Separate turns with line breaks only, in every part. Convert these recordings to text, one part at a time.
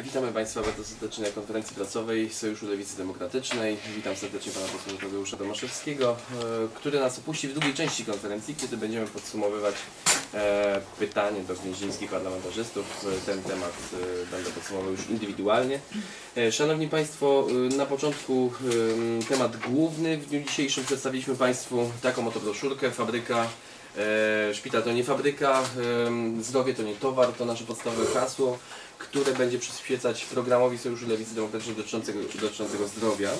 Witamy Państwa bardzo serdecznie na konferencji prasowej Sojuszu Lewicy Demokratycznej. Witam serdecznie Pana posła Tadeusza Tomaszewskiego, e, który nas opuści w drugiej części konferencji, kiedy będziemy podsumowywać e, pytanie do gnieźnieńskich parlamentarzystów. E, Ten temat będę podsumował już indywidualnie. Szanowni Państwo, na początku temat główny. W dniu dzisiejszym przedstawiliśmy Państwu taką oto broszurkę, fabryka Szpital to nie fabryka, em, zdrowie to nie towar, to nasze podstawowe hasło, które będzie przyświecać programowi Sojuszu Lewicy Demokratycznej dotyczącego, dotyczącego zdrowia.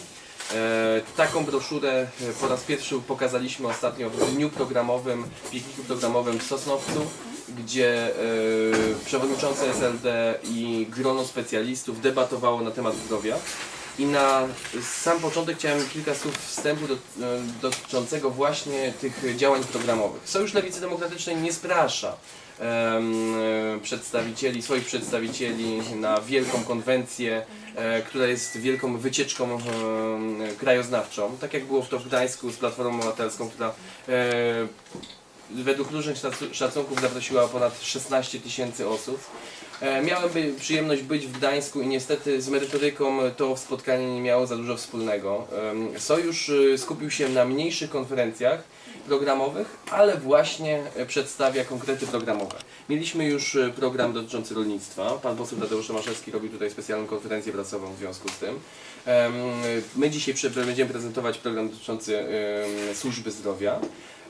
E, taką broszurę e, po raz pierwszy pokazaliśmy ostatnio w dniu programowym, pikniku programowym w Sosnowcu, gdzie e, przewodniczący SLD i grono specjalistów debatowało na temat zdrowia. I na sam początek chciałem kilka słów wstępu do, e, dotyczącego właśnie tych działań programowych. Sojusz Lewicy Demokratycznej nie sprasza e, przedstawicieli, swoich przedstawicieli na wielką konwencję, e, która jest wielką wycieczką krajoznawczą, tak jak było to w Gdańsku z Platformą Obywatelską, która według różnych szacu- szacunków zaprosiła ponad 16 tysięcy osób. E, Miałem przyjemność być w Gdańsku i niestety z merytoryką to spotkanie nie miało za dużo wspólnego. Sojusz y, skupił się na mniejszych konferencjach programowych, ale właśnie e, przedstawia konkrety programowe. Mieliśmy już program dotyczący rolnictwa. Pan poseł Tadeusz Tomaszewski robił tutaj specjalną konferencję prasową w związku z tym. My dzisiaj będziemy prezentować program dotyczący służby zdrowia.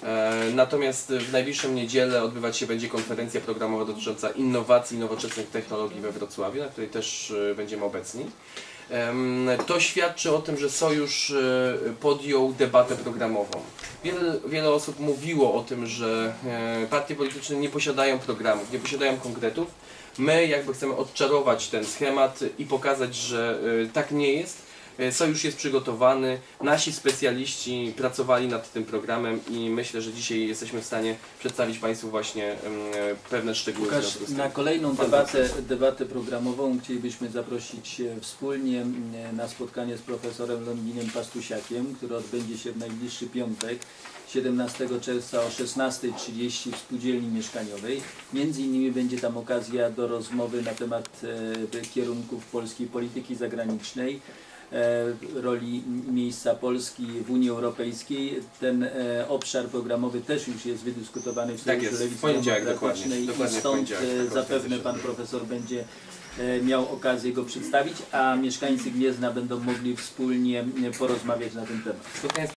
E, Natomiast w najbliższą niedzielę odbywać się będzie konferencja programowa dotycząca innowacji i nowoczesnych technologii we Wrocławiu, na której też e, będziemy obecni. To świadczy o tym, że Sojusz e, podjął debatę programową. Wiele, wiele osób mówiło o tym, że e, partie polityczne nie posiadają programów, nie posiadają konkretów. My jakby chcemy odczarować ten schemat i pokazać, że tak nie jest. E, Sojusz jest przygotowany, nasi specjaliści pracowali nad tym programem i myślę, że dzisiaj jesteśmy w stanie przedstawić Państwu właśnie em, pewne szczegóły.
Łukasz, na kolejną debatę, debatę programową chcielibyśmy zaprosić e, wspólnie na spotkanie z profesorem Longinem Pastusiakiem, które odbędzie się w najbliższy piątek, 17 czerwca o 16.30 w spółdzielni mieszkaniowej. Między innymi będzie tam okazja do rozmowy na temat e, kierunków polskiej polityki zagranicznej e, roli m- miejsca Polski w Unii Europejskiej. Ten e, obszar programowy też już jest wydyskutowany w
Tak
Sojuszu
jest, w
Lewicy
poniedziałek
Demokratycznej
dokładnie,
i stąd
poniedziałek
e, zapewne pan profesor będzie e, miał okazję go przedstawić, a mieszkańcy Gniezna będą mogli wspólnie e, porozmawiać na ten temat.